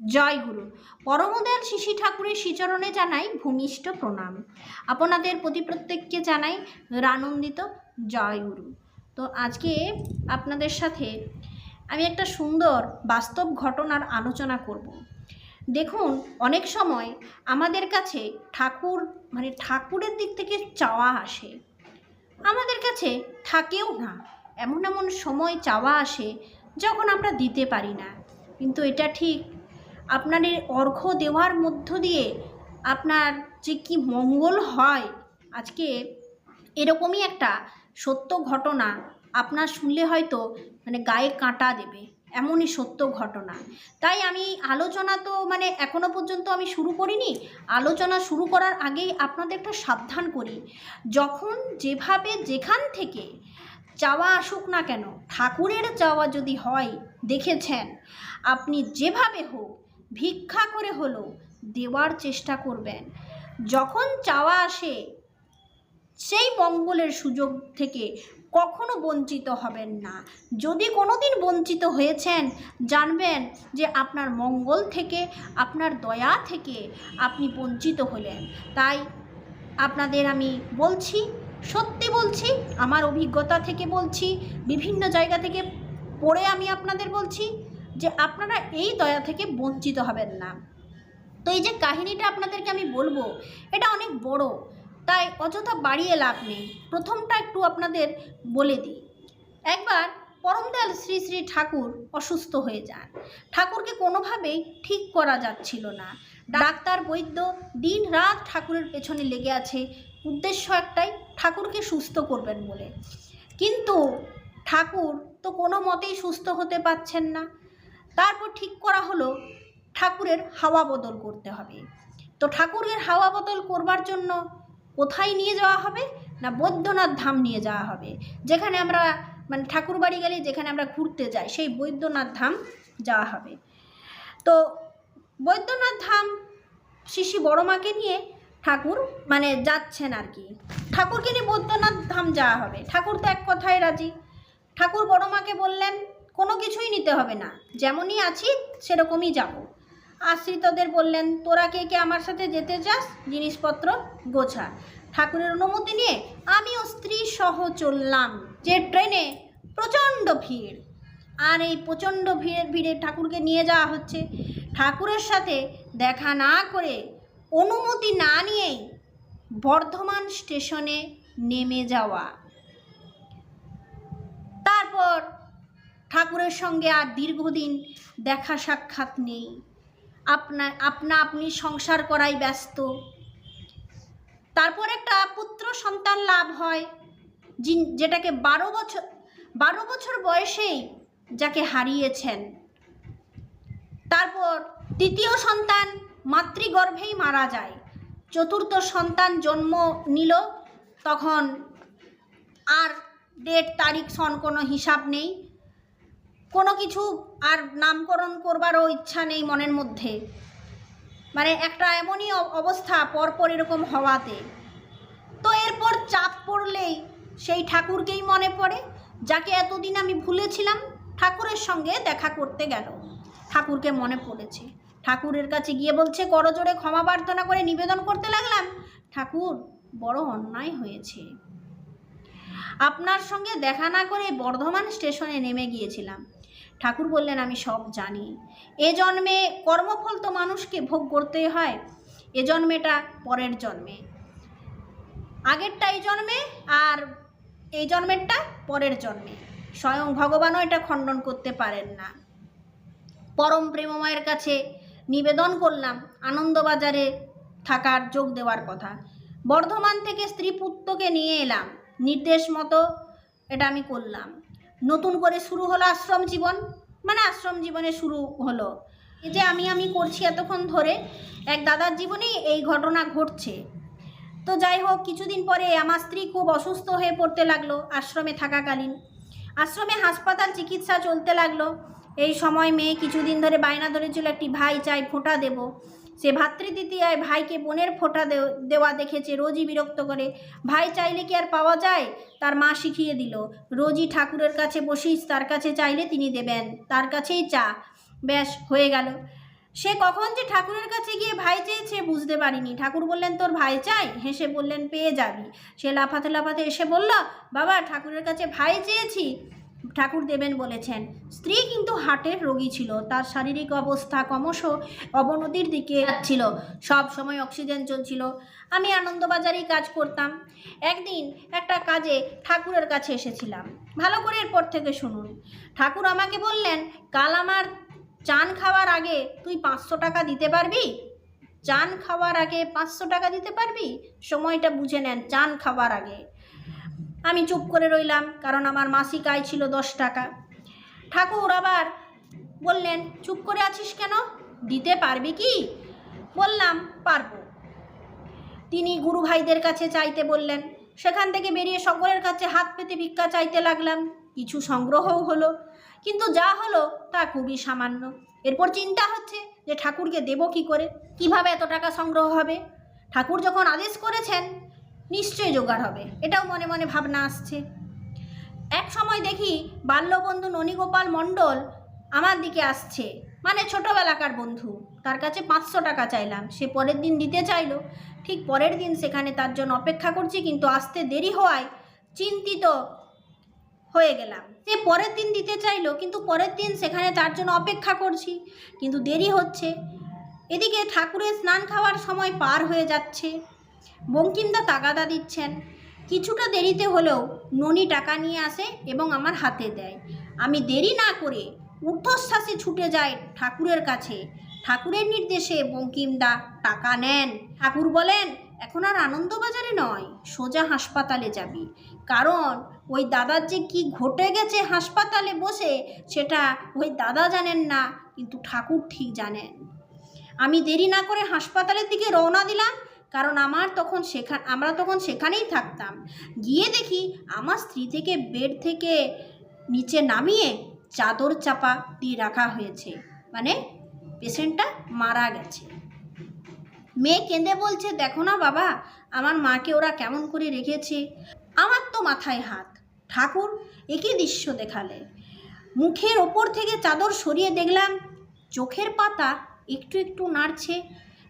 জয় গুরু। পরমদয়াল শিশি ঠাকুরের শ্রীচরণে জানাই ভূমিষ্ঠ প্রণাম। আপনাদের প্রতি প্রত্যেককে জানাই রানন্দিত জয় গুরু। তো আজকে আপনাদের সাথে আমি একটা সুন্দর বাস্তব ঘটনার আলোচনা করব। দেখুন, অনেক সময় আমাদের কাছে ঠাকুর মানে ঠাকুরের দিক থেকে চাওয়া আসে। আমাদের কাছে থাকেও না। এমন এমন সময় চাওয়া আসে যখন আমরা দিতে পারি না। কিন্তু এটা ঠিক আপনার এই অর্ঘ্য দেওয়ার মধ্য দিয়ে আপনার যে কি মঙ্গল হয়, আজকে এরকমই একটা সত্য ঘটনা আপনার শুনলে হয়তো মানে গায়ে কাঁটা দেবে, এমনই সত্য ঘটনা। তাই আমি আলোচনা তো মানে এখনও পর্যন্ত আমি শুরু করিনি, আলোচনা শুরু করার আগেই আপনাদের একটু সাবধান করি। যখন যেভাবে যেখান থেকে চাওয়া আসুক না কেন, ঠাকুরের চাওয়া যদি হয়, দেখেছেন, আপনি যেভাবে হোক ভিক্ষা করে হলো, দেওয়ার চেষ্টা করবেন। যখন চাওয়া আসে, সেই মঙ্গলের সুযোগ থেকে কখনো বঞ্চিত হবেন না। যদি কোনো দিন বঞ্চিত হয়েছেন, জানবেন যে আপনার মঙ্গল থেকে, আপনার দয়া থেকে আপনি বঞ্চিত হলেন। তাই আপনাদের আমি বলছি, সত্যি বলছি, আমার অভিজ্ঞতা থেকে বলছি, বিভিন্ন জায়গা থেকে পড়ে আমি আপনাদের বলছি যে আপনারা এই দয়া থেকে বঞ্চিত হবেন না। তো এই যে কাহিনীটা আপনাদেরকে আমি বলব, এটা অনেক বড়, তাই অযথা বাড়িয়ে লাভ নেই। প্রথমটা একটু আপনাদের বলে দিই। একবার পরমদয়াল শ্রী শ্রী ঠাকুর অসুস্থ হয়ে যান। ঠাকুরকে কোনোভাবেই ঠিক করা যাচ্ছিল না। ডাক্তার, বৈদ্য দিন রাত ঠাকুরের পেছনে লেগে আছে। উদ্দেশ্য একটাই, ঠাকুরকে সুস্থ করবেন বলে। কিন্তু ঠাকুর তো কোনো মতেই সুস্থ হতে পারছেন না। তারপর ঠিক করা হলো ঠাকুরের হাওয়া বদল করতে হবে। তো ঠাকুরের হাওয়া বদল করবার জন্য কোথায় নিয়ে যাওয়া হবে না বৈদ্যনাথ ধাম নিয়ে যাওয়া হবে? যেখানে আমরা মানে ঠাকুর বাড়ি গেলে যেখানে আমরা ঘুরতে যাই, সেই বৈদ্যনাথ ধাম যাওয়া হবে। তো বৈদ্যনাথ ধাম শিশি বড় মাকে নিয়ে ঠাকুর মানে যাচ্ছেন আর কি। ঠাকুরকে নিয়ে বৈদ্যনাথ ধাম যাওয়া হবে। ঠাকুর তো এক কথায় রাজি। ঠাকুর বড় মাকে বললেন কোনো কিছুই নিতে হবে না। যেমনই আছি, সেরকমই যাব। আশ্রিতদের বললেন, তোরা কে কে আমার সাথে যেতে চাস? জিনিসপত্র গোছা। ঠাকুরের অনুমতি নিয়ে আমিও স্ত্রী সহ চললাম যে ট্রেনে। প্রচণ্ড ভিড়। আর এই প্রচণ্ড ভিড়ের ভিড়ে ঠাকুরকে নিয়ে যাওয়া হচ্ছে। ঠাকুরের সাথে দেখা না করে অনুমতি না নিয়েই বর্ধমান স্টেশনে নেমে যাওয়া। তারপর ঠাকুরের সঙ্গে আর দীর্ঘদিন দেখা সাক্ষাৎ নেই। আপনা আপনা আপনি সংসার করাই ব্যস্ত। তারপর একটা পুত্র সন্তান লাভ হয় যেটাকে বারো বছর বারো বছর বয়সেই যাকে হারিয়েছেন। তারপর তৃতীয় সন্তান মাতৃগর্ভেই মারা যায়। চতুর্থ সন্তান জন্ম নিল, তখন আর ডেট তারিখ, সন কোনো হিসাব নেই। কোনো কিছু আর নামকরণ করবারও ইচ্ছা নেই মনের মধ্যে। মানে একটা এমনই অবস্থা পরপর এরকম হওয়াতে। তো এরপর চাপ পড়লেই সেই ঠাকুরকেই মনে পড়ে, যাকে এতদিন আমি ভুলেছিলাম, ঠাকুরের সঙ্গে দেখা করতে গেল। ঠাকুরকে মনে পড়েছে। ঠাকুরের কাছে গিয়ে বলছে, করজোড়ে ক্ষমা প্রার্থনা করে নিবেদন করতে লাগলাম। ঠাকুর, বড় অন্যায় হয়েছে। আপনার সঙ্গে দেখা না করে বর্ধমান স্টেশনে নেমে গিয়েছিলাম। ঠাকুর বললেন, আমি সব জানি। এ জন্মে কর্মফল তো মানুষকে ভোগ করতেই হয়। এ জন্মেটা পরের জন্মে। আগেরটা এই জন্মে আর এই জন্মেরটা পরের জন্মে। স্বয়ং ভগবানও এটা খণ্ডন করতে পারেন না। পরম প্রেমময়ের কাছে নিবেদন করলাম, আনন্দবাজারে থাকার যোগ দেওয়ার কথা। বর্ধমান থেকে স্ত্রী পুত্রকে নিয়ে এলাম। নির্দেশ মতো এটা আমি করলাম। নতুন করে শুরু হলো আশ্রম জীবন। মানে আশ্রম জীবনে শুরু হলো। এই যে আমি আমি করছি এতক্ষণ ধরে, এক দাদার জীবনেই এই ঘটনা ঘটছে। তো যাই হোক, কিছুদিন পরে আমার স্ত্রী খুব অসুস্থ হয়ে পড়তে লাগল, আশ্রমে থাকাকালীন। আশ্রমে হাসপাতাল চিকিৎসা চলতে লাগল। এই সময় মেয়ে কিছুদিন ধরে বায়না ধরেছিল, একটি ভাই চাই, ফোঁটা দেব। সে ভাতৃদ্বিতীয়ায় ভাইকে বোনের ফোঁটা দেওয়া দেখেছে, রোজই বিরক্ত করে। ভাই চাইলে কি আর পাওয়া যায়? তার মা শিখিয়ে দিল। রোজই ঠাকুরের কাছে বসিস, তার কাছে চাইলে তিনি দেবেন, তার কাছেই চা। ব্যাস, হয়ে গেল। সে কখন যে ঠাকুরের কাছে গিয়ে ভাই চেয়েছে বুঝতে পারিনি। ঠাকুর বললেন, তোর ভাই চাই? হেসে বললেন, পেয়ে যাবি। সে লাফাতে লাফাতে এসে বলল, বাবা, ঠাকুরের কাছে ভাই চেয়েছি? ঠাকুর দেবেন বলেছেন। স্ত্রী কিন্তু হার্টের রোগী ছিল, তার শারীরিক অবস্থা ক্রমশ অবনতির দিকে যাচ্ছিল, সব সময় অক্সিজেন চলছিল। আমি আনন্দবাজারেই কাজ করতাম। একদিন একটা কাজে ঠাকুরের কাছে এসেছিলাম। ভালো করে এরপর থেকে শুনুন। ঠাকুর আমাকে বললেন, কাল আমার চান খাওয়ার আগে তুই পাঁচশো টাকা দিতে পারবি? চান খাওয়ার আগে পাঁচশো টাকা দিতে পারবি? সময়টা বুঝে নেন, চান খাওয়ার আগে। আমি চুপ করে রইলাম, কারণ আমার মাসিক আয় ছিল দশ টাকা। ঠাকুর আবার বললেন, চুপ করে আছিস কেন? দিতে পারবি কি? বললাম, পারব। তিনি গুরু ভাইদের কাছে চাইতে বললেন, সেখান থেকে বেরিয়ে সকলের কাছে হাত পেতে ভিক্ষা চাইতে লাগলাম। কিছু সংগ্রহও হলো, কিন্তু যা হলো তা খুবই সামান্য। এরপর চিন্তা হচ্ছে যে ঠাকুরকে দেব কি করে? কীভাবে এত টাকা সংগ্রহ হবে? ঠাকুর যখন আদেশ করেছেন নিশ্চয়ই জোগাড় হবে। এটাও মনে মনে ভাবনা আসছে। এক সময় দেখি বাল্যবন্ধু ননীগোপাল মণ্ডল আমার দিকে আসছে। মানে ছোটোবেলাকার বন্ধু। তার কাছে পাঁচশো টাকা চাইলাম। সে পরের দিন দিতে চাইলো। ঠিক পরের দিন সেখানে তার জন্য অপেক্ষা করছি, কিন্তু আসতে দেরি হওয়ায় চিন্তিত হয়ে গেলাম। সে পরের দিন দিতে চাইলো, কিন্তু পরের দিন সেখানে তার জন্য অপেক্ষা করছি। কিন্তু দেরি হচ্ছে। এদিকে ঠাকুরের স্নান খাওয়ার সময় পার হয়ে যাচ্ছে। বঙ্কিমদা তাগাদা দিচ্ছেন। কিছুটা দেরিতে হলেও ননি টাকা নিয়ে আসে এবং আমার হাতে দেয়। আমি দেরি না করে ঊর্ধ্বশ্বাসে ছুটে যাই ঠাকুরের কাছে। ঠাকুরের নির্দেশে বঙ্কিমদা টাকা নেন। ঠাকুর বলেন, এখন আর আনন্দবাজারে নয়, সোজা হাসপাতালে যাবি। কারণ ওই দাদার যে কি ঘটে গেছে হাসপাতালে বসে, সেটা ওই দাদা জানেন না, কিন্তু ঠাকুর ঠিক জানেন। আমি দেরি না করে হাসপাতালের দিকে রওনা দিলাম। কারণ আমার তখন সেখান, আমরা তখন সেখানেই থাকতাম। গিয়ে দেখি আমার স্ত্রী থেকে বেড থেকে নিচে নামিয়ে চাদর চাপা দিয়ে রাখা হয়েছে। মানে পেশেন্টটা মারা গেছে। মেয়ে কেঁদে বলছে, দেখো না বাবা, আমার মাকে ওরা কেমন করে রেখেছে? আমার তো মাথায় হাত। ঠাকুর একই দৃশ্য দেখালে। মুখের ওপর থেকে চাদর সরিয়ে দেখলাম, চোখের পাতা একটু একটু নাড়ছে।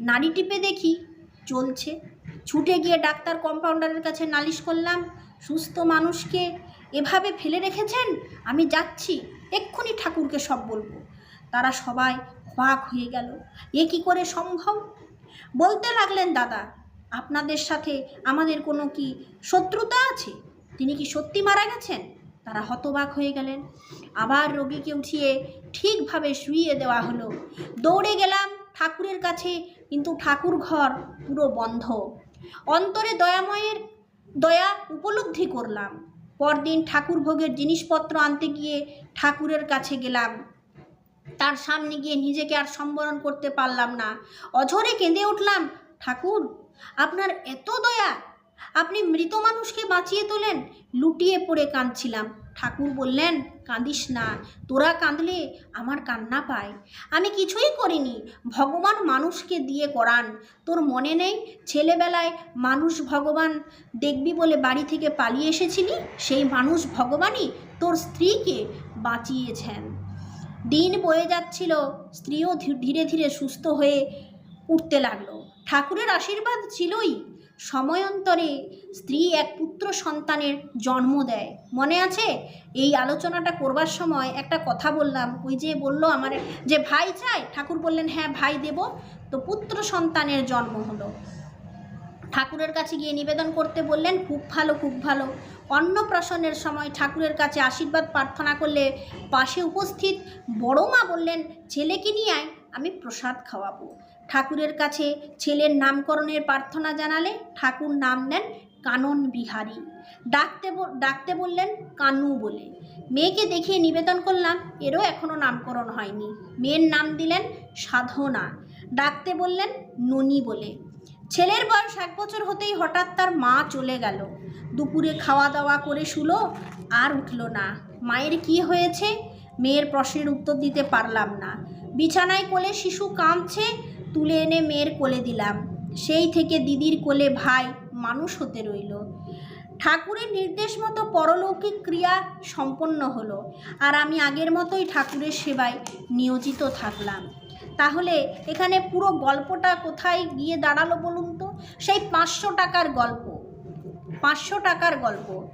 নাড়ি টিপে দেখি চলছে। ছুটে গিয়ে ডাক্তার কম্পাউন্ডারের কাছে নালিশ করলাম, সুস্থ মানুষকে এভাবে ফেলে রেখেছেন? আমি যাচ্ছি, এক্ষুনি ঠাকুরকে সব বলব। তারা সবাই অবাক হয়ে গেল। এ কি করে সম্ভব? বলতে লাগলেন, দাদা, আপনাদের সাথে আমাদের কোনো কি শত্রুতা আছে? তিনি কি সত্যি মারা গেছেন? তারা হতবাক হয়ে গেলেন। আবার রোগীকে উঠিয়ে ঠিকভাবে শুইয়ে দেওয়া হলো। দৌড়ে গেলাম ঠাকুরের কাছে, কিন্তু ঠাকুর ঘর পুরো বন্ধ। অন্তরে দয়াময়ের দয়া উপলব্ধি করলাম। পরদিন ঠাকুর ভোগের জিনিসপত্র আনতে গিয়ে ঠাকুরের কাছে গেলাম। তার সামনে গিয়ে নিজেকে আর সম্বরণ করতে পারলাম না। অঝরে কেঁদে উঠলাম, ঠাকুর, আপনার এত দয়া আপনি মৃত মানুষকে বাঁচিয়ে তোলেন? লুটিয়ে পড়ে কাঁদছিলাম। ঠাকুর বললেন, কাঁদিস না। তোরা কাঁদলে আমার কান্না পায়। আমি কিছুই করিনি। ভগবান মানুষকে দিয়ে করান। তোর মনে নেই? ছেলেবেলায় মানুষ ভগবান দেখবি বলে বাড়ি থেকে পালিয়ে এসেছিলি? সেই মানুষ ভগবানই তোর স্ত্রীকে বাঁচিয়েছেন। দিন বয়ে যাচ্ছিল। স্ত্রীও ধীরে ধীরে সুস্থ হয়ে উঠতে লাগল। ঠাকুরের আশীর্বাদ ছিলই সময়ান্তরে স্ত্রী এক পুত্র সন্তানের জন্ম দেয়। মনে আছে? এই আলোচনাটা করবার সময় একটা কথা বললাম। ওই যে বলল আমার যে ভাই চাই ঠাকুর বললেন হ্যাঁ ভাই দেব। তো পুত্র সন্তানের জন্ম হলো। ঠাকুরের কাছে গিয়ে নিবেদন করতে বললেন, খুব ভালো খুব ভালো। অন্নপ্রাশনের সময় ঠাকুরের কাছে আশীর্বাদ প্রার্থনা করলে পাশে উপস্থিত বড় মা বললেন, ছেলেকে নিয়ে আয়, আমি প্রসাদ খাওয়াবো। ঠাকুরের কাছে ছেলের নামকরণের প্রার্থনা জানালে ঠাকুর নাম নেন কানন বিহারী। ডাকতে ডাকতে বললেন, কানু বলে। মেয়েকে দেখিয়ে নিবেদন করলাম, এরও এখনও নামকরণ হয়নি। মেয়ের নাম দিলেন সাধনা। ডাকতে বললেন, ননি বলে। ছেলের বয়স এক বছর হতেই হঠাৎ তার মা চলে গেল। দুপুরে খাওয়া দাওয়া করে শুলো, আর উঠল না। মায়ের কি হয়েছে? মেয়ের প্রশ্নের উত্তর দিতে পারলাম না। বিছানায় কোলে শিশু কাঁদছে তুলে এনে মেয়ের কোলে দিলাম। সেই থেকে দিদির কোলে ভাই মানুষ হতে রইল। ঠাকুরের নির্দেশ মতো পরলৌকিক ক্রিয়া সম্পন্ন হলো আর আমি আগের মতোই ঠাকুরের সেবায় নিয়োজিত থাকলাম। তাহলে এখানে পুরো গল্পটা কোথায় গিয়ে দাঁড়াল বলুন তো? সেই পাঁচশো টাকার গল্প। পাঁচশো টাকার গল্প।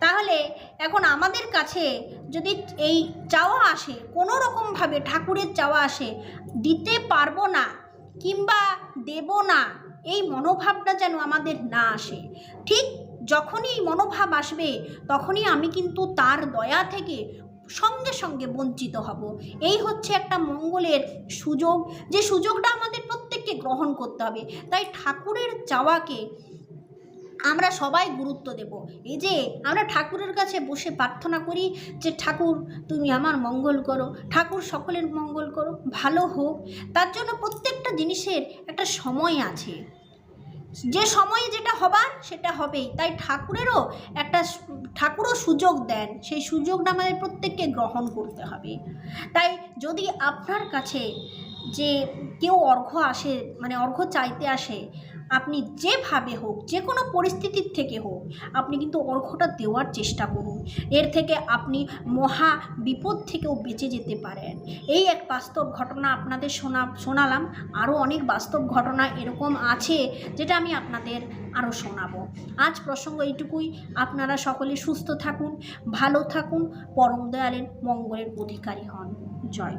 তাহলে এখন আমাদের কাছে যদি এই চাওয়া আসে কোনো রকমভাবে ঠাকুরের চাওয়া আসে, দিতে পারব না। কিংবা দেব না, এই মনোভাবটা যেন আমাদের না আসে। ঠিক যখনই এই মনোভাব আসবে, তখনই আমি কিন্তু তার দয়া থেকে সঙ্গে সঙ্গে বঞ্চিত হব। এই হচ্ছে একটা মঙ্গলের সুযোগ। যে সুযোগটা আমাদের প্রত্যেককে গ্রহণ করতে হবে। তাই ঠাকুরের চাওয়াকে আমরা সবাই গুরুত্ব দেব। এই যে আমরা ঠাকুরের কাছে বসে প্রার্থনা করি যে, ঠাকুর, তুমি আমার মঙ্গল করো। ঠাকুর সকলের মঙ্গল করো। ভালো হোক। তার জন্য প্রত্যেকটা জিনিসের একটা সময় আছে। যে সময়ে যেটা হবার, সেটা হবেই। তাই ঠাকুরেরও একটা ঠাকুরও সুযোগ দেন। সেই সুযোগটা আমাদের প্রত্যেককে গ্রহণ করতে হবে। তাই যদি আপনার কাছে যে কেউ অর্ঘ্য আসে মানে অর্ঘ্য চাইতে আসে আপনি যেভাবে হোক যে কোনো পরিস্থিতির থেকে হোক, আপনি কিন্তু অর্ঘটা দেওয়ার চেষ্টা করুন। এর থেকে আপনি মহা বিপদ থেকেও বেঁচে যেতে পারেন। এই এক বাস্তব ঘটনা আপনাদের শোনা, শোনালাম। আরও অনেক বাস্তব ঘটনা এরকম আছে, যেটা আমি আপনাদের আরও শোনাবো। আজ প্রসঙ্গ এইটুকুই। আপনারা সকলে সুস্থ থাকুন, ভালো থাকুন, পরম দয়ালের মঙ্গলের অধিকারী হন। জয়।